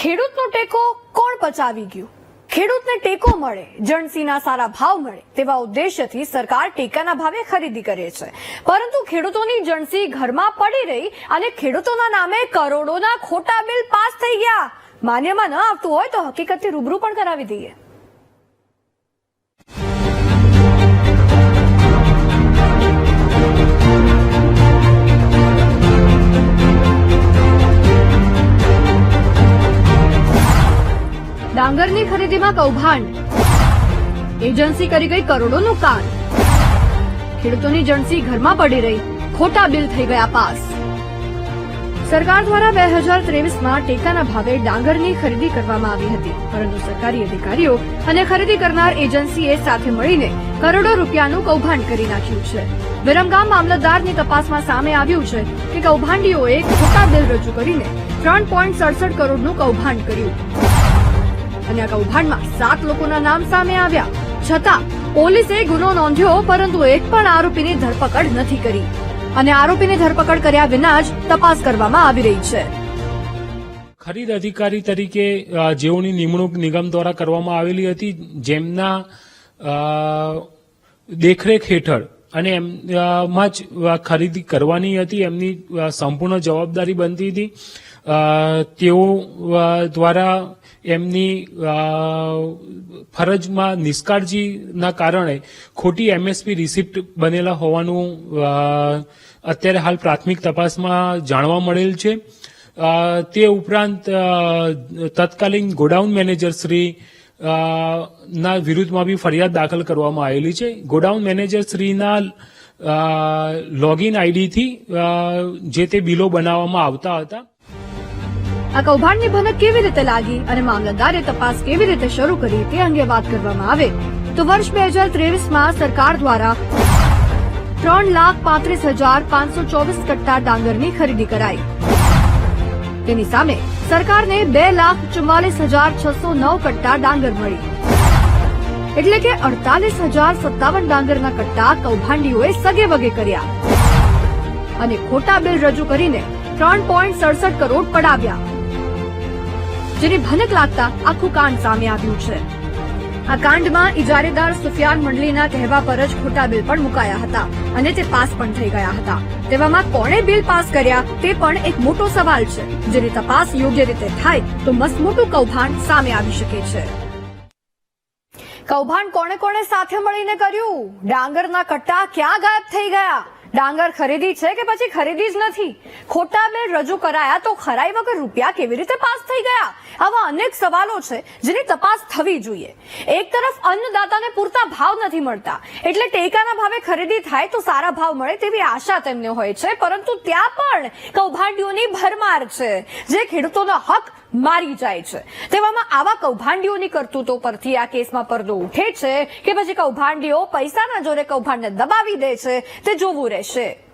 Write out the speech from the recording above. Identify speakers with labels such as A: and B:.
A: ખેડૂતનો ટેકો કોણ પચાવી ગયું? ખેડૂતને ટેકો મળે, જણસીના સારા ભાવ મળે, તેવા ઉદ્દેશ્યથી સરકાર ટેકાના ભાવે ખરીદી કરે છે. પરંતુ ખેડૂતોની જણસી ઘરમાં પડી રહી અને ખેડૂતોના નામે કરોડોના ખોટા બિલ પાસ થઈ ગયા. માન્યમાં ન આવતું હોય તો હકીકતથી રૂબરૂ પણ કરાવી દઈએ. ખરીદીમાં કૌભાંડ. એજન્સી કરી ગઈ કરોડોનું કામ ખેડૂતોની જણસી ઘરમાં પડી રહી. ખોટા બિલ થઈ ગયા પાસ. સરકાર દ્વારા બે હજાર ત્રેવીસમાં ટેકાના ભાવે ડાંગરની ખરીદી કરવામાં આવી હતી. પરંતુ સરકારી અધિકારીઓ અને ખરીદી કરનાર એજન્સીએ સાથે મળીને કરોડો રૂપિયાનું કૌભાંડ કરી નાખ્યું છે. વિરમગામ મામલતદારની તપાસમાં સામે આવ્યું છે કે કૌભાંડીઓએ ખોટા બિલ રજૂ કરીને ત્રણ પોઈન્ટ સડસઠ કરોડનું કૌભાંડ કર્યું. અને આ કૌભાંડમાં સાત લોકોના નામ સામે આવ્યા. છતાં, પોલીસે ગુનો નોંધ્યો, પરંતુ એક પણ આરોપીની ધરપકડ નથી કરી. અને આરોપીની ધરપકડ કર્યા વિના જ તપાસ કરવામાં આવી રહી છે.
B: ખરીદ અધિકારી તરીકે જેઓની નિમણૂક નિગમ દ્વારા કરવામાં આવેલી હતી, જેમના દેખરેખ હેઠળ અને એમમાં જ ખરીદી કરવાની હતી, એમની સંપૂર્ણ જવાબદારી બનતી હતી. તેઓ દ્વારા એમની ફરજમાં નિષ્કાળજીના કારણે ખોટી એમએસપી રિસિપ્ટ બનેલા હોવાનું અત્યારે હાલ પ્રાથમિક તપાસમાં જાણવા મળેલ છે. તે ઉપરાંત તત્કાલીન ગોડાઉન મેનેજર શ્રી ના વિરુદ્ધમાં બી ફરિયાદ દાખલ કરવામાં આવેલી છે. ગોડાઉન મેનેજર શ્રીના લોગિન આઈડીથી જે તે બિલો બનાવવામાં આવતા હતા.
A: આ કૌભાંડની ભનક કેવી રીતે લાગી અને મામલતદારે તપાસ કેવી રીતે શરૂ કરી તે અંગે વાત કરવામાં આવે તો વર્ષ બે હજાર ત્રેવીસમાં સરકાર દ્વારા ત્રણ લાખ પાંત્રીસ હજાર પાંચસો ચોવીસ કટ્ટા ડાંગરની ખરીદી કરાઈ. તેની સામે સરકારને બે લાખ ચુમ્માલીસ હજાર છસો નવ કટ્ટા ડાંગર મળી. એટલે કે અડતાલીસ હજાર સત્તાવન ડાંગરના કટ્ટા કૌભાંડીઓએ સગે વગે કર્યા. અને ખોટા બિલ રજૂ કરીને ત્રણ પોઈન્ટ સડસઠ કરોડ પડાવ્યા. જેની ભનક લાગતા આખું કાંડ સામે આવ્યું છે. આ કાંડમાં ઇજારેદાર સુફિયાન મંડલીના કહેવા પર જ ખોટા બિલ પણ મુકાયા હતા અને તે પાસ પણ થઈ ગયા હતા. તેવામાં કોણે બિલ પાસ કર્યા તે પણ એક મોટો સવાલ છે. જેની તપાસ યોગ્ય રીતે થાય તો મસ્ત મોટું કૌભાંડ સામે આવી શકે છે. કૌભાંડ કોણે કોણે સાથે મળીને કર્યું? ડાંગરના કટ્ટા ક્યાં ગાયબ થઈ ગયા? ડાંગર ખરીદી છે કે પછી ખરીદી જ નથી? ખોટા બિલ રજૂ કરાયા તો ખરાઈ વગર રૂપિયા કેવી રીતે પાસ થઈ ગયા? આવા અનેક સવાલો છે જેની તપાસ થવી જોઈએ. એક તરફ અન્નદાતાને પૂરતા ભાવ નથી મળતા. એટલે ટેકાના ભાવે ખરીદી થાય તો સારા ભાવ મળે તેવી આશા તેમને હોય છે. પરંતુ ત્યાં પણ કૌભાંડીઓની ભરમાર છે. જે ખેડૂતોનો હક મારી જાય છે. તેવામાં આવા કૌભાંડીઓની કરતૂતો પરથી આ કેસમાં પડદો ઉઠે છે કે પછી કૌભાંડીઓ પૈસાના જોરે કૌભાંડને દબાવી દે છે તે જોવું રહેશે.